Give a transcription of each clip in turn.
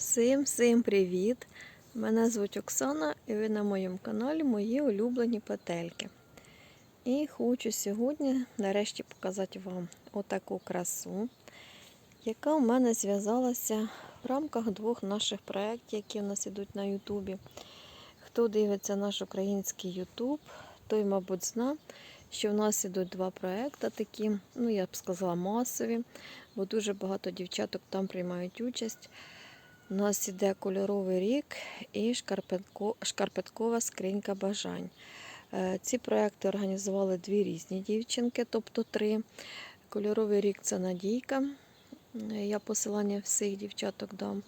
Всім всім привіт! Мене звуть Оксана і ви на моєму каналі Мої улюблені петельки. І хочу сьогодні нарешті показати вам отаку красу, яка в мене зв'язалася в рамках двох наших проєктів, які в нас ідуть на Ютубі. Хто дивиться наш український Ютуб, той, мабуть, зна, що в нас ідуть два проекти такі, ну я б сказала, масові, бо дуже багато дівчаток там приймають участь. У нас іде кольоровий рік і шкарпеткова скринька бажань. Е, Ці проекти організували дві різні дівчинки, тобто три. Кольоровий рік це Надійка. Я посилання всіх дівчаток дам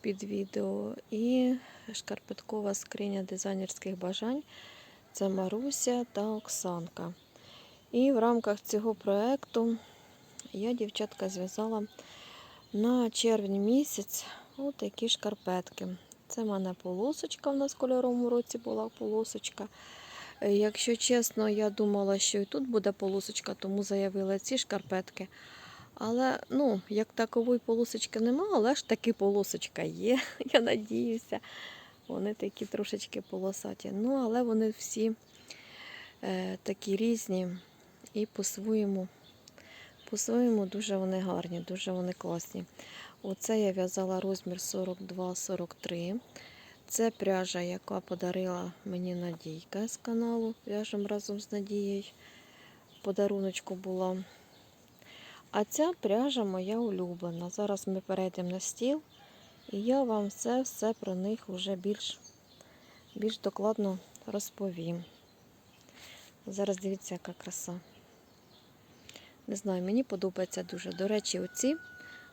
під відео. І шкарпеткова скриня дизайнерських бажань це Маруся та Оксанка. І в рамках цього проекту я дівчатка зв'язала на червень місяць Ось такі шкарпетки. Це в мене полосочка. У нас в кольоровому році була полосочка. Е, Якщо чесно, я думала, що і тут буде полосочка, тому заявила ці шкарпетки. Але ну, як такової полосочки нема, але ж таки полосочка є. Я надіюся. Вони такі трошечки полосаті. Ну, але вони всі е, такі різні і по-своєму, по-своєму дуже вони гарні, дуже вони класні. Оце я в'язала розмір 42-43. Це пряжа, яка подарила мені Надійка з каналу. В'яжемо разом з Надією. Подаруночку була. А ця пряжа моя улюблена. Зараз ми перейдемо на стіл, і я вам все все про них вже більш, більш докладно розповім. Зараз дивіться, яка краса. Не знаю, мені подобається дуже. До речі, оці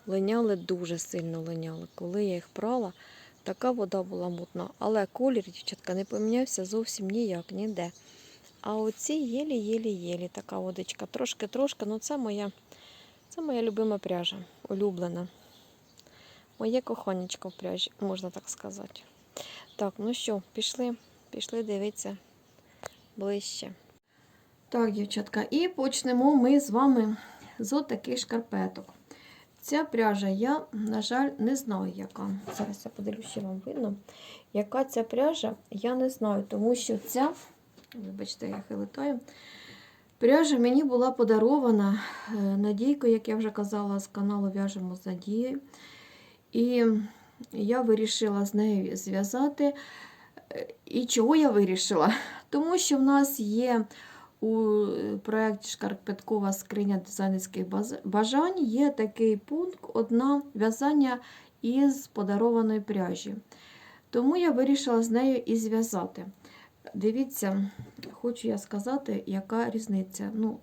линяли дуже сильно линяли. Коли я їх прала, така вода була мутна. Але колір, дівчатка, не помінявся зовсім ніяк, ніде. А оці єлі-єлі-єлі така водичка. Трошки-трошки, ну це моя, це моя любима пряжа, улюблена. Моє коханечко в пряжі, можна так сказати. Так, ну що, пішли, пішли дивитися ближче. Так, дівчатка, і почнемо ми з вами з отаких шкарпеток. Ця пряжа, я, на жаль, не знаю, яка. Зараз я подивлюся, вам видно. Яка ця пряжа, я не знаю, тому що ця, вибачте, я хилитаю. Пряжа мені була подарована е, Надійкою, як я вже казала, з каналу В'яжемо з Надією. І я вирішила з нею зв'язати. Е, І чого я вирішила? Тому що в нас є у проєкті Шкарпеткова скриня дизайнерських бажань є такий пункт одна в'язання із подарованої пряжі. Тому я вирішила з нею і зв'язати. Дивіться, хочу я сказати, яка різниця. Ну,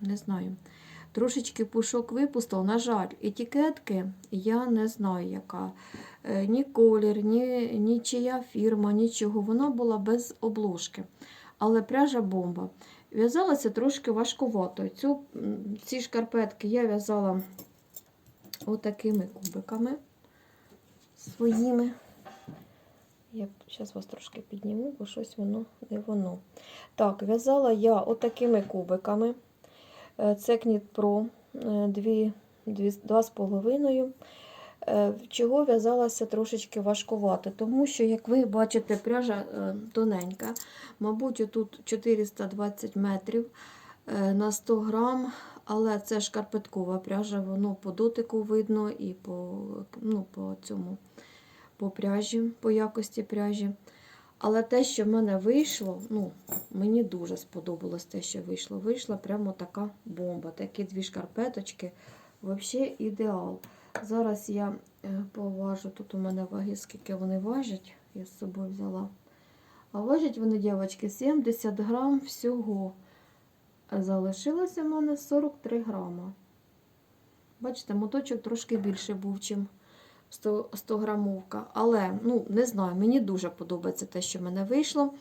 не знаю. Трошечки пушок випустив, на жаль, етикетки я не знаю, яка. Е, Ні колір, ні, ні чия фірма, нічого. Вона була без обложки. Але пряжа бомба. В'язалася трошки важкувато. Цю, ці шкарпетки я в'язала отакими кубиками своїми. Я зараз вас трошки підніму, бо щось воно не воно. Так, в'язала я отакими кубиками. Це Knit Pro 2,5. Е, Чого в'язалася трошечки важкувато, тому що, як ви бачите, пряжа е, тоненька. Мабуть, тут 420 метрів е, на 100 грам, але це шкарпеткова пряжа, воно по дотику видно і по, ну, по цьому по пряжі, по якості пряжі. Але те, що в мене вийшло, ну, мені дуже сподобалось те, що вийшло. Вийшла прямо така бомба. Такі дві шкарпеточки. Взагалі ідеал. Зараз я е, поважу, тут у мене ваги, скільки вони важать, я з собою взяла. А важать вони, дівчатки, 70 грам всього. Залишилося в мене 43 грама. Бачите, моточок трошки більше був, 100, 100 грамовка. Але, ну, не знаю, мені дуже подобається те, що в мене вийшло.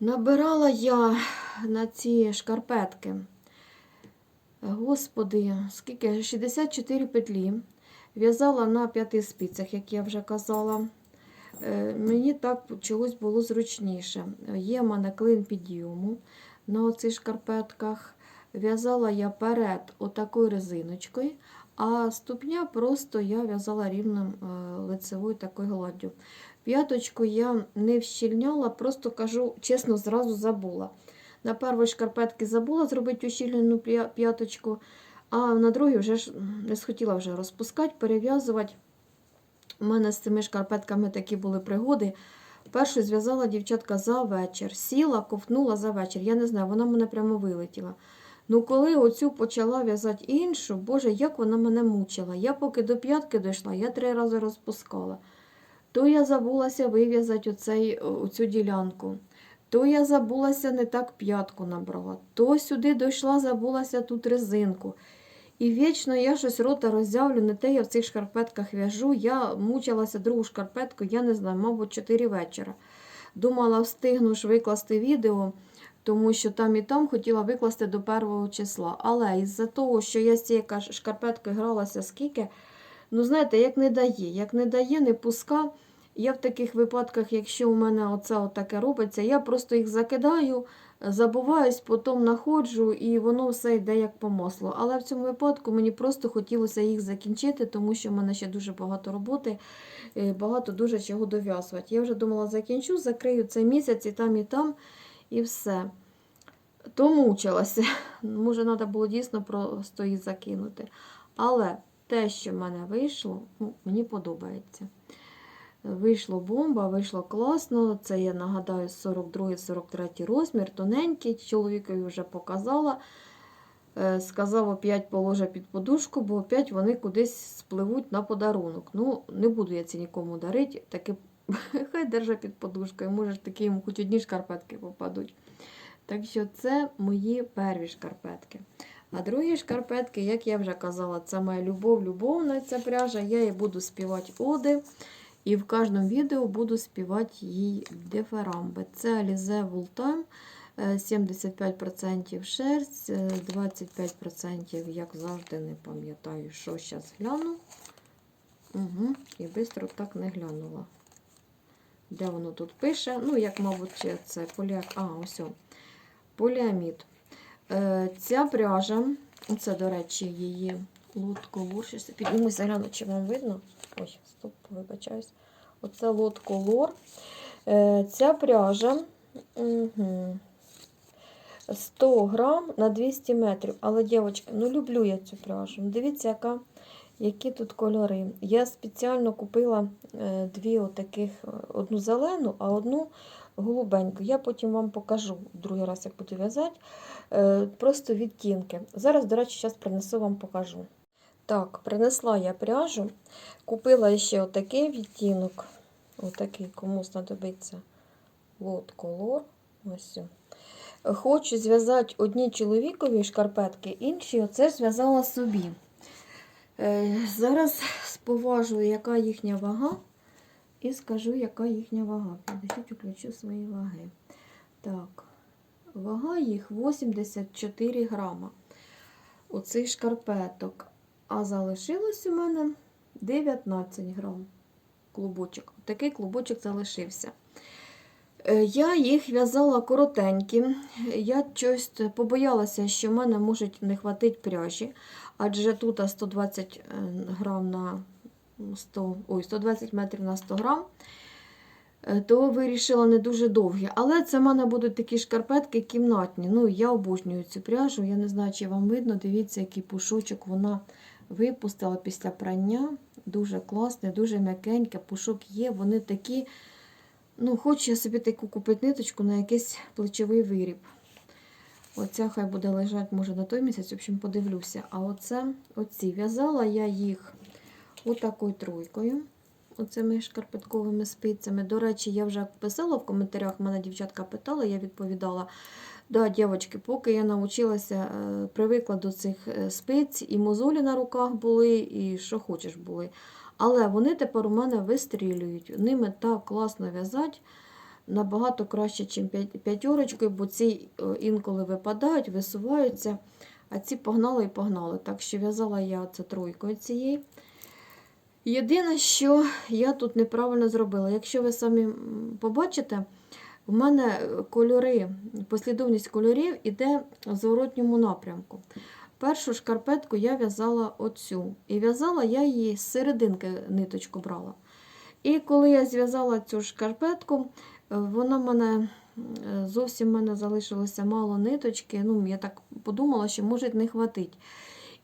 Набирала я на ці шкарпетки. Господи, скільки? 64 петлі. В'язала на п'яти спицях, як я вже казала. Е, Мені так чогось було зручніше. Є в мене клин підйому на оцих шкарпетках. В'язала я перед отакою резиночкою, а ступня просто я в'язала рівним е, лицевою такою гладдю. П'яточку я не вщільняла, просто кажу, чесно, зразу забула. На першій шкарпетки забула зробити ущільнену п'яточку, а на другій вже ж не схотіла вже розпускати, перев'язувати. У мене з цими шкарпетками такі були пригоди. Першу зв'язала дівчатка за вечір. Сіла, ковтнула за вечір. Я не знаю, вона мене прямо вилетіла. Ну, коли оцю почала в'язати іншу, боже, як вона мене мучила. Я поки до п'ятки дійшла, я три рази розпускала. То я забулася вив'язати оцю ділянку. То я забулася не так п'ятку набрала, то сюди дійшла, забулася тут резинку. І вічно я щось рота роззявлю, не те я в цих шкарпетках в'яжу. Я мучилася другу шкарпетку, я не знаю, мабуть, 4 вечора. Думала, встигну ж викласти відео, тому що там і там хотіла викласти до першого числа. Але із-за того, що я з цією шкарпеткою гралася скільки, ну знаєте, як не дає, як не дає, не пуска. Я в таких випадках, якщо у мене оце таке робиться, я просто їх закидаю, забуваюсь, потім знаходжу, і воно все йде як по маслу. Але в цьому випадку мені просто хотілося їх закінчити, тому що в мене ще дуже багато роботи, е, багато дуже чого дов'язувати. Я вже думала, закінчу, закрию цей місяць і там, і там, і все. То мучилася. Може, треба було дійсно просто їх закинути. Але те, що в мене вийшло, ну, мені подобається. Вийшло бомба, вийшло класно. Це я нагадаю 42-43 розмір, тоненький. Чоловікові вже показала. Е, Сказав, опять положа під подушку, бо опять вони кудись спливуть на подарунок. Ну, не буду я це нікому дарити. Таки хай держа під подушкою. Може ж такі йому хоч одні шкарпетки попадуть. Так що це мої перві шкарпетки. А другі шкарпетки, як я вже казала, це моя любов, любовна ця пряжа. Я їй буду співати оди. І в кожному відео буду співати їй дифирамби. Це Alize е, 75% шерсть, е, 25%, як завжди, не пам'ятаю, що зараз гляну. Угу. І швидко так не глянула. Де воно тут пише? Ну, як, мабуть, це поля... а, ось. Поліамід. Е, Ця пряжа, це, до речі, її лот-колор. Щось піднімуся, гляну, чи вам видно. Ой, стоп, вибачаюсь. Оце лот-колор. Е, Ця пряжа угу, 100 грам на 200 метрів. Але, дівчатки, ну люблю я цю пряжу. Дивіться, яка, які тут кольори. Я спеціально купила е, дві отаких, е, одну зелену, а одну голубеньку. Я потім вам покажу другий раз, як буду в'язати. Просто відтінки. Зараз, до речі, зараз принесу вам покажу. Так, принесла я пряжу. Купила ще отакий відтінок. Отакий, кому знадобиться лот колор. Ось. Хочу зв'язати одні чоловікові шкарпетки, інші оце зв'язала собі. Е, Зараз споважу, яка їхня вага, і скажу, яка їхня вага. Підождіть, включу свої ваги. Так, вага їх 84 грама. Оцих шкарпеток. А залишилось у мене 19 грам клубочок. Такий клубочок залишився. Е, Я їх в'язала коротенькі. Я щось побоялася, що в мене може не хватить пряжі, адже тут 120 е, грам на 100, ой, 120 метрів на 100 грам. Е, То вирішила не дуже довгі. Але це в мене будуть такі шкарпетки кімнатні. Ну, я обожнюю цю пряжу. Я не знаю, чи вам видно. Дивіться, який пушочок вона випустила після прання. Дуже класне, дуже м'якеньке. Пушок є. Вони такі. Ну, хочу я собі таку купити ниточку на якийсь плечовий виріб. Оця хай буде лежати, може, на той місяць, в общем, подивлюся. А оце, оці в'язала я їх отакою тройкою. Оцими шкарпетковими спицями. До речі, я вже писала в коментарях, мене дівчатка питала, я відповідала. Да, дівчатки, поки я навчилася, е, привикла до цих е, спиць, і мозолі на руках були, і що хочеш були. Але вони тепер у мене вистрілюють. Ними так класно в'язати, набагато краще, ніж п'ятерочкою, бо ці е, інколи випадають, висуваються, а ці погнали і погнали. Так що в'язала я це тройкою цієї. Єдине, що я тут неправильно зробила. Якщо ви самі побачите, у мене кольори, послідовність кольорів іде в зворотньому напрямку. Першу шкарпетку я в'язала оцю. І в'язала я її з серединки ниточку брала. І коли я зв'язала цю шкарпетку, е, вона в мене е, зовсім в мене залишилося мало ниточки. Ну, я так подумала, що може не хватить.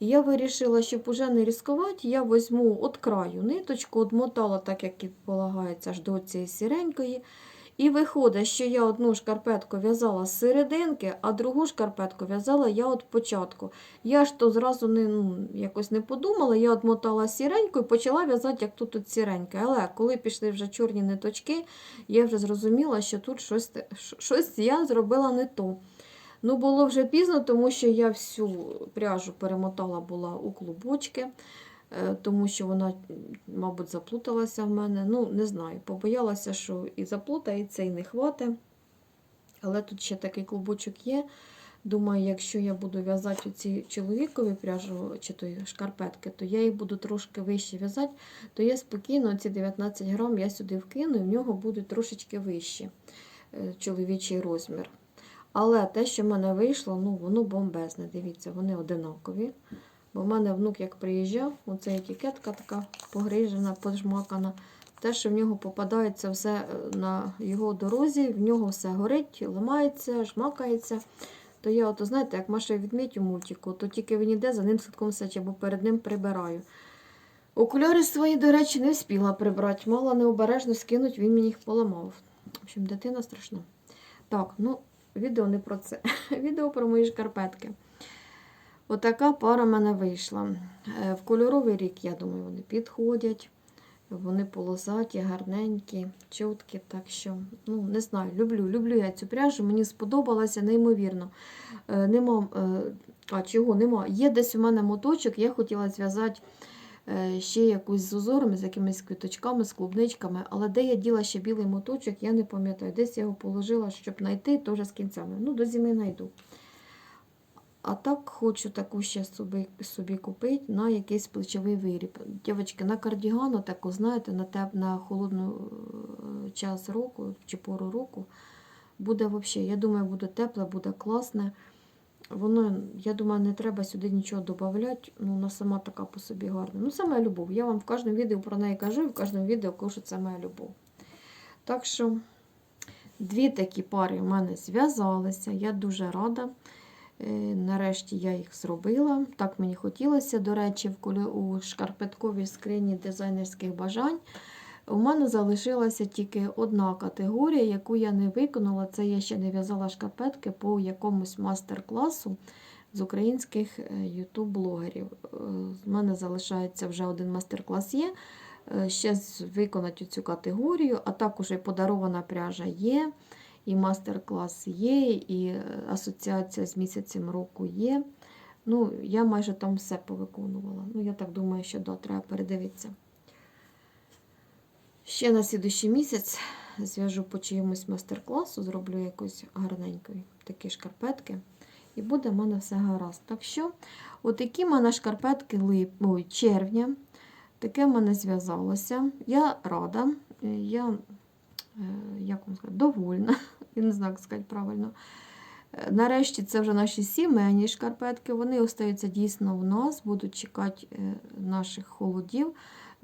Я вирішила, щоб уже не ризикувати, я візьму от краю ниточку, одмотала так, як і полагається, аж до цієї сіренької. І виходить, що я одну шкарпетку в'язала з серединки, а другу шкарпетку в'язала я от початку. Я ж то зразу не, ну, якось не подумала, я одмотала сіреньку і почала в'язати, як тут от сіренька. Але коли пішли вже чорні ниточки, я вже зрозуміла, що тут щось, щось я зробила не то. Ну, було вже пізно, тому що я всю пряжу перемотала була у клубочки, е, тому що вона, мабуть, заплуталася в мене. Ну, не знаю, побоялася, що і заплутається, і не хватить. Але тут ще такий клубочок є. Думаю, якщо я буду в'язати ці чоловікові пряжу чи тої шкарпетки, то я їх буду трошки вище в'язати, то я спокійно ці 19 грам я сюди вкину, і в нього буде трошечки вище е, чоловічий розмір. Але те, що в мене вийшло, ну воно бомбезне. Дивіться, вони одинакові. Бо в мене внук як приїжджав, оця етикетка така погрижена, пожмакана. Те, що в нього попадається все е, на його дорозі, в нього все горить, ламається, жмакається. То я, от, знаєте, як Маша відміть у мультику, то тільки він іде, за ним слідком сече, бо перед ним прибираю. Окуляри свої, до речі, не встигла прибрати. Мала необережно скинуть, він мені їх поламав. В общем, дитина страшна. Так, ну, відео не про це. Відео про мої шкарпетки. Отака пара в мене вийшла. Е, В кольоровий рік, я думаю, вони підходять. Вони полосаті, гарненькі, чіткі. Так що, ну, не знаю, люблю. Люблю я цю пряжу, мені сподобалася неймовірно. Е, Нема, е, а чого нема? Є десь у мене моточок, я хотіла зв'язати ще якусь з узорами, з якимись квіточками, з клубничками, але де я діла ще білий моточок, я не пам'ятаю. Десь я його положила, щоб знайти, теж з кінцями. Ну, до зими знайду. А так хочу таку ще собі, собі купити на якийсь плечовий виріб. Дівчатки, на кардігану, таку, знаєте, на, теп, на холодну е, час року чи пору року буде взагалі, я думаю, буде тепле, буде класне. Воно, я думаю, не треба сюди нічого додавати, ну, вона сама така по собі гарна. Ну, це моя любов. Я вам в кожному відео про неї кажу, і в кожному відео кажу, що це моя любов. Так що дві такі пари в мене зв'язалися. Я дуже рада. Е, Нарешті я їх зробила. Так мені хотілося. До речі, у шкарпетковій скрині дизайнерських бажань у мене залишилася тільки одна категорія, яку я не виконала. Це я ще не в'язала шкарпетки по якомусь мастер-класу з українських ютуб-блогерів. У мене залишається вже один мастер-клас є. Е, Ще виконати цю категорію, а також і подарована пряжа є, і мастер-клас є, і е, асоціація з місяцем року є. Ну, я майже там все повиконувала. Ну, я так думаю, що да, треба передивитися. Ще на слідущий місяць зв'яжу по чиємусь мастер-класу, зроблю якось гарненької такі шкарпетки. І буде в мене все гаразд. Так що, отакі в мене шкарпетки лип... Ой, червня. Таке в мене зв'язалося. Я рада, е, я, е, як вам сказати, довольна, я не знаю, як сказати правильно. Е, Нарешті це вже наші сімейні шкарпетки. Вони остаються дійсно в нас, будуть чекати наших холодів.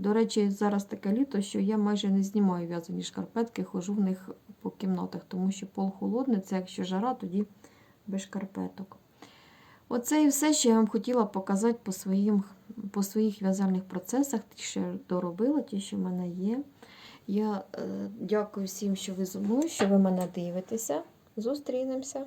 До речі, зараз таке літо, що я майже не знімаю в'язані шкарпетки, хожу в них по кімнатах, тому що пол холодний, це якщо жара, тоді без шкарпеток. Оце і все, що я вам хотіла показати по, своїм, по своїх в'язальних процесах, ті, що доробила, ті, що в мене є. Я е, дякую всім, що ви зі мною, що ви мене дивитеся. Зустрінемося.